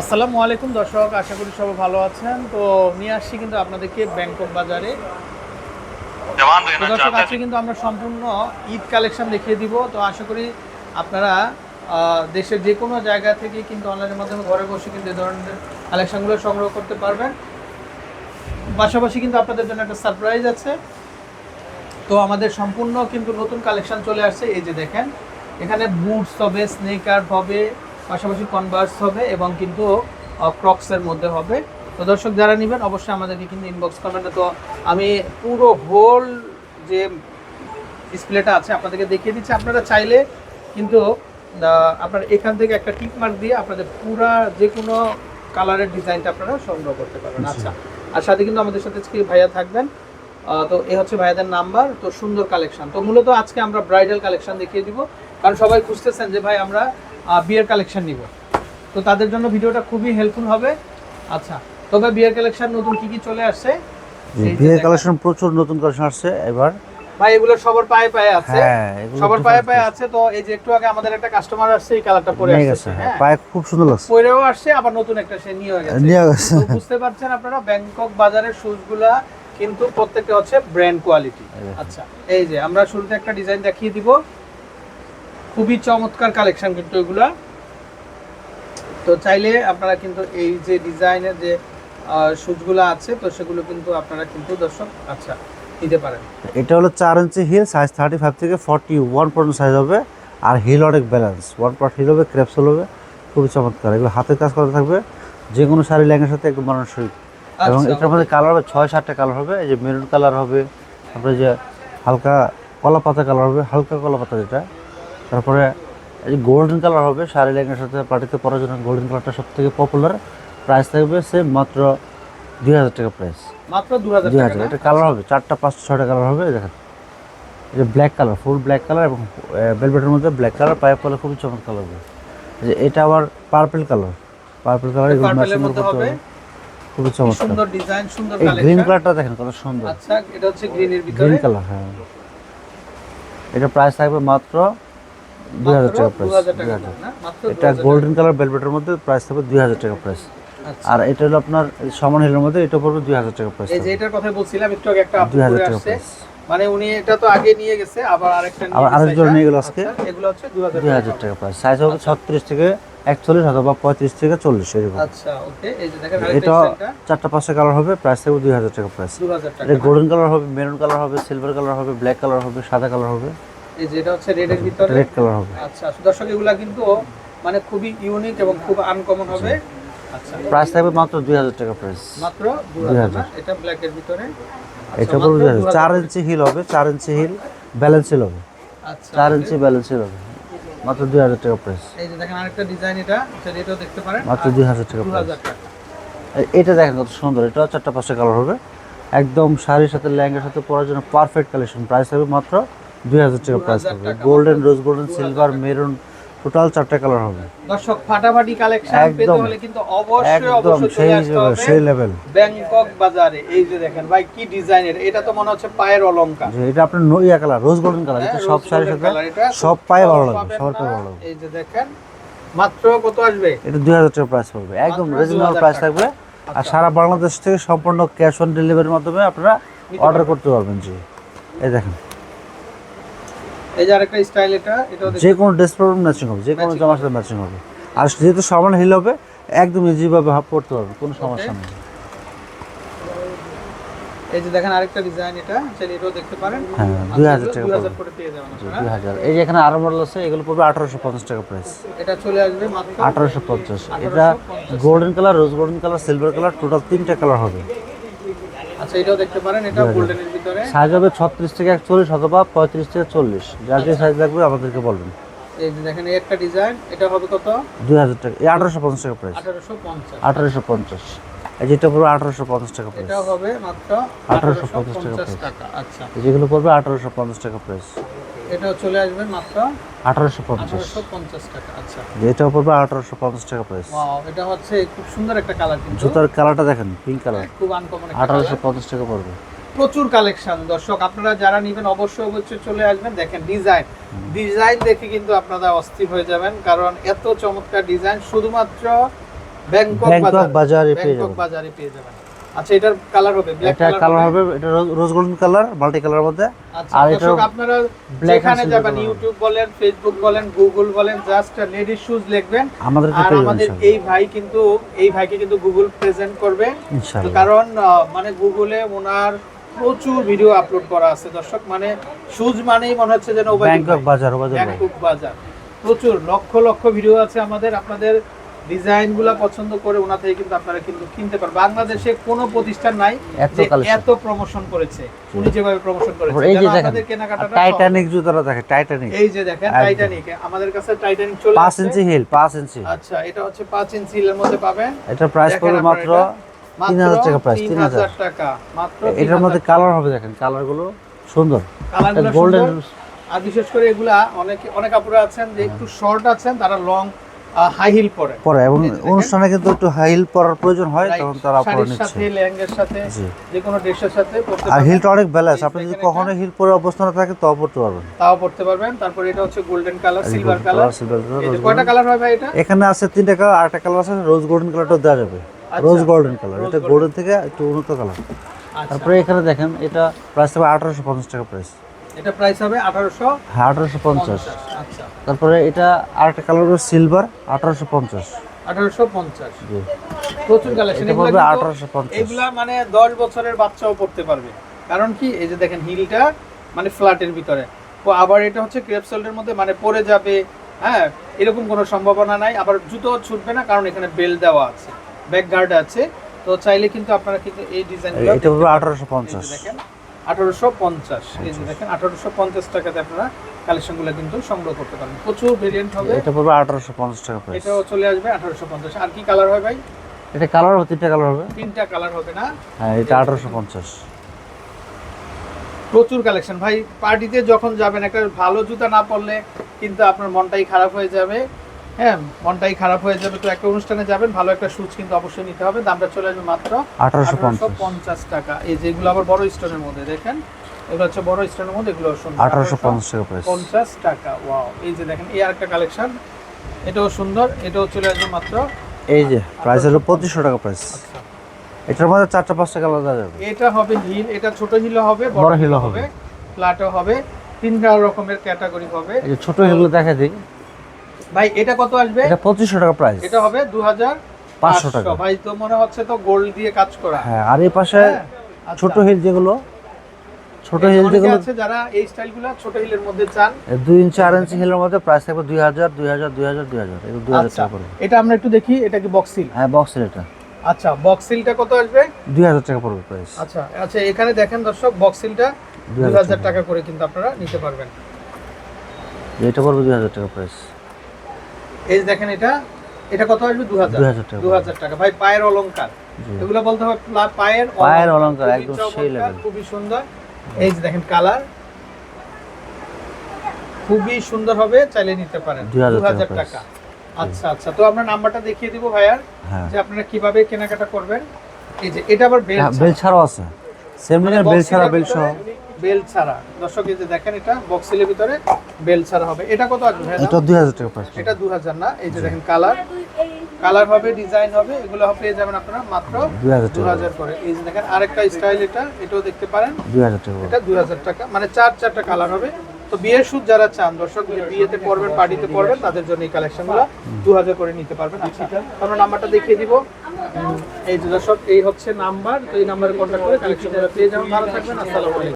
আসসালামু আলাইকুম দর্শক আশা করি সবাই ভালো আছেন। তো নিয়ে আসছি কিন্তু আপনাদেরকে ব্যাংকক বাজারে। দর্শক আজকে কিন্তু আমরা সম্পূর্ণ ঈদ কালেকশন দেখিয়ে দিব। তো আশা করি আপনারা দেশের যে কোনো জায়গা থেকে কিন্তু অনলাইনের মাধ্যমে ঘরে বসে কিন্তু এই ধরনের কালেকশনগুলো সংগ্রহ করতে পারবেন। পাশাপাশি কিন্তু আপনাদের জন্য একটা সারপ্রাইজ আছে। তো আমাদের সম্পূর্ণ কিন্তু নতুন কালেকশন চলে আসছে। এই যে দেখেন এখানে বুটস হবে স্নেকার হবে পাশাপাশি কনভার্স হবে এবং কিন্তু ক্রক্সের মধ্যে হবে। তো দর্শক যারা নেবেন অবশ্যই আমাদেরকে কিন্তু ইনবক্স করবেন। তো আমি পুরো হোল যে ডিসপ্লেটা আছে আপনাদেরকে দেখিয়ে দিচ্ছি। আপনারা চাইলে কিন্তু আপনার এখান থেকে একটা টিক মার্ক দিয়ে আপনাদের পুরা যে কোনো কালারের ডিজাইনটা আপনারা সংগ্রহ করতে পারবেন। আচ্ছা। আর সাথে কিন্তু আমাদের সাথে আজকে ভাইয়া থাকবেন। তো এ হচ্ছে ভাইয়াদের নাম্বার তো সুন্দর কালেকশন তো মূলত আজকে আমরা ব্রাইডাল কালেকশন দেখিয়ে দিব। কারণ সবাই খুঁজতেছেন যে ভাই আমরা বিয়ের কালেকশন নিব। তো তাদের জন্য ভিডিওটা খুবই হেল্পফুল হবে। আচ্ছা তবে বিয়ের কালেকশন নতুন কি কি চলে আসছে? বিয়ের কালেকশন প্রচুর নতুন কালেকশন আসছে এবার ভাই এগুলো সবার পায়ে পায়ে আছে। হ্যাঁ সবার পায়ে পায়ে আছে। তো এই যে একটু আগে আমাদের একটা কাস্টমার আসছে এই কালারটা পরে আসছে হ্যাঁ পায়ে খুব সুন্দর লাগছে। পরেও আসছে আবার নতুন একটা সে নিয়ে গেছে। নিয়ে গেছে। বুঝতে পারছেন আপনারা ব্যাংকক বাজারের শুজগুলা কিন্তু প্রত্যেকটা হচ্ছে ব্র্যান্ড কোয়ালিটি আচ্ছা এই যে আমরা শুরুতে একটা ডিজাইন দেখিয়ে দিব। খুবই চমৎকার কালেকশন কিন্তু এগুলা। তো চাইলে আপনারা কিন্তু এই যে ডিজাইনের যে শুজগুলো আছে তো সেগুলো কিন্তু আপনারা কিন্তু দর্শক আচ্ছা নিতে পারেন। এটা হলো চার inch heel size thirty five থেকে ফর্টি ওয়ান পর্যন্ত সাইজ হবে। আর হিল অনেক ব্যালেন্স ওয়ান পার্ট হিল হবে ক্রেপসল হবে। খুবই চমৎকার এগুলো হাতের কাজ করা থাকবে। যে কোনো শাড়ি ল্যাঙ্গের সাথে একদম মানানসই। এবং আচ্ছা, এটার মধ্যে কালার হবে ছয় সাতটা কালার হবে। এই যে মেরুন কালার হবে তারপরে যে হালকা কলা পাতা কালার হবে হালকা কলা পাতা যেটা। তারপরে এই গোল্ডেন কালার হবে শাড়ি ল্যাঙ্গের সাথে পার্টিতে পরার জন্য গোল্ডেন কালারটা সব থেকে পপুলার প্রাইস থাকবে সেম মাত্র দুই হাজার টাকা প্রাইস মাত্র দুই টাকা হাজার এটা কালার হবে চারটা পাঁচ ছয়টা কালার হবে দেখেন। এই যে black colour full black colour এবং বেলভেটের মধ্যে ব্ল্যাক কালার পাইপ কালার খুবই চমৎকার লাগবে। যে এটা আবার পার্পল কালার পার্পল কালার এগুলো ম্যাচিং করতে হবে। খুবই চমৎকার। সুন্দর ডিজাইন সুন্দর এই গ্রিন কালারটা দেখেন কত সুন্দর। আচ্ছা এটা হচ্ছে গ্রিনের ভিতরে। গ্রিন কালার হ্যাঁ। এটা প্রাইস থাকবে মাত্র দুই হাজার টাকা প্রাইস 2000 টাকা এটা গোল্ডেন কালার বেলভেটের মধ্যে প্রাইস থাকবে দুই হাজার টাকা প্রাইস আচ্ছা। আর এটা হলো আপনার সমান হিলের মধ্যে এটা পড়বে দুই হাজার টাকা প্রাইস এই যে এটার কথা বলছিলাম একটু আগে একটা দুই হাজার টাকা প্রাইস মানে উনি এটা তো আগে নিয়ে গেছে আবার আরেকটা আবার আরেকজন নিয়ে গেল আজকে। আচ্ছা, এগুলো হচ্ছে দুই হাজার টাকা প্রাইস সাইজ হবে ছত্রিশ থেকে একচল্লিশ অথবা পঁয়ত্রিশ থেকে চল্লিশ এরকম। আচ্ছা এটা চারটা পাঁচটা কালার হবে প্রাইস থাকবে দুই হাজার টাকা প্রাইস এটা গোল্ডেন কালার হবে মেরুন কালার হবে সিলভার কালার হবে ব্ল্যাক কালার হবে সাদা কালার হবে। এই যে এটা হচ্ছে রেডের ভিতরে। রেড কালার হবে। আচ্ছা দর্শক এগুলা কিন্তু মানে খুবই ইউনিক এবং খুব আনকমন হবে। আচ্ছা। প্রাইস থাকবে মাত্র দুই হাজার টাকা প্রাইস মাত্র 2000 না? এটা ব্ল্যাকের ভিতরে। আচ্ছা, এটা 2000 চার ইঞ্চি হিল হবে চার ইঞ্চি হিল ব্যালেন্স হিল হবে। আচ্ছা চার ইঞ্চি ব্যালেন্স হিল হবে। মাত্র দুই হাজার টাকা প্রাইস এই যে দেখেন আরেকটা ডিজাইন এটা সেটা এটাও দেখতে পারেন। মাত্র দুই হাজার টাকা প্রাইস 2000 টাকা। এটা দেখেন কত সুন্দর এটা চারটা পাঁচটা কালার হবে। একদম শাড়ির সাথে লেহেঙ্গার সাথে পরার জন্য পারফেক্ট কালেকশন প্রাইস হবে মাত্র দুই হাজার টাকা প্রাইস 2000 হবে golden rose golden silver maroon total চারটা কালার হবে। দর্শক ফাটাফাটি কালেকশন পেতে হলে কিন্তু অবশ্যই একদম অবশ্যই সেই সেই লেভেল ব্যাংকক বাজারে। এই যে দেখেন ভাই কি ডিজাইনের? এটা তো মনে হচ্ছে পায়ের অলংকার। এটা আপনার নইয়া কালার রোজ গোল্ডেন কালার এটা হ্যাঁ, সব শাড়ির সাথে সব পায়ে ভালো লাগবে সবার পায়ে ভালো লাগবে। এই যে দেখেন মাত্র কত আসবে? এটা দুই হাজার টাকা প্রাইস পড়বে। একদম রিজনেবল প্রাইস থাকবে। আর আচ্ছা। সারা বাংলাদেশ থেকে সম্পূর্ণ ক্যাশ অন ডেলিভারির মাধ্যমে আপনারা অর্ডার করতে পারবেন জি। এই দেখেন। এই যে আরেকটা স্টাইল এটা এটাও যে কোনো ড্রেস প্রবলেম ম্যাচিং হবে যে কোনো জামার সাথে ম্যাচিং হবে। আর যেহেতু সমান হিল হবে একদম ইজিভাবে হাফ করতে পারবে কোনো সমস্যা নেই। এই যে দেখেন আরেকটা ডিজাইন এটা চাইলে এটাও দেখতে পারেন। হ্যাঁ, 2000 টাকা 2000 করে পেয়ে যাবেন আপনারা। দুই হাজার। এই যে এখানে আরও মডেল আছে এগুলো পড়বে আঠারোশো পঞ্চাশ টাকা প্রাইস এটা চলে আসবে মাত্র আঠারোশো পঞ্চাশ। এটা golden colour rose golden colour silver colour total তিনটা কালার হবে। আচ্ছা এটাও দেখতে পারেন এটা গোল্ডেনের ভিতরে। সাইজ হবে ছত্রিশ থেকে একচল্লিশ অথবা পঁয়ত্রিশ থেকে চল্লিশ। যার যে সাইজ লাগবে আমাদেরকে বলবেন। এই যে দেখেন এই একটা ডিজাইন এটা হবে কত? দুই হাজার টাকা। এই আঠারোশো পঞ্চাশ টাকা প্রাইস আঠারোশো পঞ্চাশ। আঠারোশো পঞ্চাশ। এই যেটা আঠারোশো পঞ্চাশ টাকা প্রাইস এটা হবে মাত্র 1850 আঠারোশো পঞ্চাশ price। টাকা আচ্ছা। যেগুলো পড়বে আঠারোশো পঞ্চাশ টাকা প্রাইস এটা চলে আসবে মাত্র আঠারোশো পঞ্চাশ। আঠারোশো পঞ্চাশ টাকা আচ্ছা। এটাও পড়বে আঠারোশো পঞ্চাশ টাকা প্রাইস ওয়াও এটা হচ্ছে খুব সুন্দর একটা কালার কিন্তু। জুতার কালারটা দেখেন পিঙ্ক কালার খুব আনকমন একটা আঠারোশো colour। পঞ্চাশ টাকা পড়বে। প্রচুর কালেকশন দর্শক আপনারা যারা নেবেন অবশ্যই অবশ্যই চলে আসবেন। দেখেন ডিজাইন ডিজাইন দেখে কিন্তু আপনারা অস্থির হয়ে যাবেন কারণ এত চমৎকার ডিজাইন শুধুমাত্র ব্যাংকক ব্যাংকক বাজারে। পেয়ে ব্যাংকক বাজারে পেয়ে যাবেন। আচ্ছা এটার কালার হবে ব্ল্যাক এটা কালার হবে? এটা rose golden colour multi colour মধ্যে। আচ্ছা আর এটা আপনারা যেখানে যাবেন ইউটিউব বলেন ফেসবুক বলেন গুগল বলেন জাস্ট লেডিস শুজ লিখবেন। আমাদের আর আমাদের এই ভাই কিন্তু এই ভাইকে কিন্তু গুগল প্রেজেন্ট করবে। কারণ মানে গুগলে ওনার প্রচুর ভিডিও আপলোড করা আছে দর্শক। মানে শুজ মানেই মনে হচ্ছে যেন ব্যাংকক বাজার বাজার ব্যাংকক বাজার প্রচুর লক্ষ লক্ষ ভিডিও আছে আমাদের। আপনাদের ডিজাইনগুলো পছন্দ করে ওনা থেকে কিন্তু আপনারা কিন্তু কিনতে পারবেন। বাংলাদেশে কোনো প্রতিষ্ঠান নাই এত যে এত প্রমোশন করেছে। উনি যেভাবে প্রমোশন করেছে। এই যে দেখেন টাইটানিক জুতাটা দেখেন টাইটানিক এই যে দেখেন টাইটানিক আমাদের কাছে টাইটানিক চলে পাঁচ আসছে। ইঞ্চি হিল পাঁচ ইঞ্চি আচ্ছা এটা হচ্ছে পাঁচ ইঞ্চি হিলের মধ্যে পাবেন। এটার প্রাইস পড়বে মাত্র এটা। তিন হাজার টাকা প্রাইস 3000 টাকা। মাত্র এটার মধ্যে কালার হবে দেখেন কালারগুলো সুন্দর। কালারগুলো গোল্ডেন সুন্দর। আর বিশেষ করে এগুলা অনেক অনেক আপুরা আছেন যে একটু শর্ট আছেন তারা লং হাই হিল পরে। পরে এবং। অনুষ্ঠানে কিন্তু একটু হাই হিল পরার প্রয়োজন হয় তখন তারা পরে নিচ্ছে সাথে লেহেঙ্গার সাথে যে কোনো ড্রেসের সাথে পরতে আর হিলটা অনেক ব্যালেন্স আপনি যদি কখনো হিল পরে অবস্থানে থাকে তাও পড়তে পারবেন। তাও পড়তে পারবেন। তারপর এটা হচ্ছে golden colour silver colour silver color, কয়টা কালার হয় ভাই এটা? এখানে আছে তিনটা কালার আরেকটা কালার আছে রোজ গোল্ডেন কালারটাও দেওয়া যাবে। রোজ গোল্ডেন কালার এটা। গোল্ডেন থেকে একটু উন্নত কালার আচ্ছা। তারপরে এখানে দেখেন এটা প্রাইস হবে আঠারোশো পঞ্চাশ টাকা প্রাইস এটা প্রাইস হবে আঠারোশো হ্যাঁ আঠারোশো পঞ্চাশ। আচ্ছা। তারপরে এটা আরেকটা কালার হবে সিলভার আঠারোশো পঞ্চাশ। আঠারোশো পঞ্চাশ। জি। প্রচুর কালেকশন এটা পড়বে আঠারোশো পঞ্চাশ। এগুলা মানে দশ বছরের বাচ্চাও পড়তে পারবে। কারণ কি এই যে দেখেন হিলটা মানে ফ্ল্যাটের ভিতরে। ও আবার এটা হচ্ছে ক্রেপ সোল্ডের মধ্যে মানে পরে যাবে হ্যাঁ? এরকম কোনো সম্ভাবনা নাই। আবার জুতো ছুটবে না কারণ এখানে বেল দেওয়া আছে ব্যাক গার্ড আছে। তো চাইলে কিন্তু আপনারা কিন্তু এই ডিজাইন এটা আঠারোশো পঞ্চাশ। দেখেন আঠারোশো পঞ্চাশ। এই যে দেখেন আঠারোশো পঞ্চাশ টাকাতে আপনারা কালেকশনগুলো কিন্তু সংগ্রহ করতে পারবেন। প্রচুর ভেরিয়েন্ট হবে। এটা পড়বে আঠারোশো পঞ্চাশ টাকা এটাও চলে আসবে আঠারোশো পঞ্চাশ। আর কি কালার হয় ভাই? এটা কালার হবে তিনটা কালার হবে। তিনটা কালার হবে না? হ্যাঁ এটা আঠারোশো পঞ্চাশ। প্রচুর কালেকশন ভাই পার্টিতে যখন যাবেন একটা ভালো জুতা না পরলে কিন্তু আপনার মনটাই খারাপ হয়ে যাবে। হ্যাঁ মনটাই খারাপ হয়ে যাবে তো একটা অনুষ্ঠানে যাবেন ভালো একটা শুজ কিন্তু অবশ্যই নিতে হবে। দামটা চলে আসবে মাত্র আঠারোশো পঞ্চাশ। পঞ্চাশ টাকা। এই যেগুলো আবার বড় স্টোনের মধ্যে দেখেন? এগুলো হচ্ছে বড় স্টোনের মধ্যে এগুলো আঠারোশো পঞ্চাশ টাকা প্রাইস পঞ্চাশ টাকা ওয়াও এই যে দেখেন এই আরেকটা কালেকশন এটাও সুন্দর এটাও চলে আসবে মাত্র এই যে প্রাইস হলো পঁচিশশো টাকা প্রাইস আচ্ছা। এটার মধ্যে চারটা পাঁচটা কালার দেওয়া যাবে। এটা হবে হিল এটা ছোট হিল হবে বড় হিল হবে। ফ্ল্যাটও হবে তিন রকমের ক্যাটাগরি হবে। এই ছোট হিলগুলো দেখা দিই। ভাই এটা কত আসবে? এটা পঁচিশশো টাকা প্রাইস এটা হবে দু হাজার 500 টাকা। ভাই তো মনে হচ্ছে তো গোল্ড দিয়ে কাজ করা। হ্যাঁ আর এই পাশে হ্যাঁ, আচ্ছা। ছোট হিল যেগুলো ছোট হিল যেগুলো আছে যারা এই স্টাইলগুলো ছোট হিলের মধ্যে চান। এ দুই ইঞ্চি আড়াই ইঞ্চি হিলের মধ্যে প্রাইস থাকবে দুই হাজার দুই হাজার দুই হাজার দুই হাজার। এগুলো দুই হাজার আচ্ছা টাকা পড়বে। এটা আমরা একটু দেখি এটা কি বক্সিল হ্যাঁ বক্স হিল এটা। আচ্ছা বক্সিলটা কত আসবে? দুই হাজার টাকা পড়বে প্রাইস আচ্ছা আচ্ছা এখানে দেখেন দর্শক দুই হাজার হাজার টাকা করে কিন্তু আপনারা নিতে পারবেন। এটা পড়বে দুই হাজার টাকা প্রাইস এই দেখেন এটা এটা কত আসবে? হাজার। 2000 টাকা। টাকা। ভাই পায়ের অলংকার। এগুলো বলতে হবে পায়ের পায়ের অলংকার, একদম সেই level। খুবই সুন্দর। এই যে দেখেন কালার। খুবই সুন্দর হবে চাইলে নিতে পারেন। 2000 দু হাজার টাকা। টাকা আচ্ছা আচ্ছা। তো আমরা নাম্বারটা দেখিয়ে দিব ভাইয়ার হ্যাঁ। যে আপনারা কীভাবে কেনাকাটা করবেন। এই যে এটা আবার বেল হ্যাঁ, বেল ছাড়াও আছে। সেম ডিজাইন বেল ছাড়া বেল সহ। বেল ছাড়া। দর্শক এই যে দেখেন এটা বক্সিলের ভিতরে বেল ছাড়া হবে। এটা কত আসবে এটা দুই হাজার টাকা প্রাইস এটা দু হাজার না? এই যে দেখেন কালার কালার হবে ডিজাইন হবে এগুলো পেয়ে যাবেন আপনারা মাত্র 2000 টাকা। করে। এই যে দেখেন আরেকটা স্টাইল এটা এটাও দেখতে পারেন। দুই হাজার টাকা এটা দুই হাজার টাকা মানে চার চারটা কালার হবে। তো বিয়ের শুট যারা চান দর্শক বিয়েতে পড়বেন পার্টিতে পড়বেন তাদের জন্য এই কালেকশনগুলো দু হাজার করে নিতে পারবেন। আচ্ছা কারণ নাম্বারটা দেখিয়ে দিব। এই যে দর্শক এই হচ্ছে নাম্বার তো এই নাম্বারে কন্ট্যাক্ট করে কালেকশনগুলো পেয়ে যাবেন। ভালো থাকবেন আসসালামু আলাইকুম।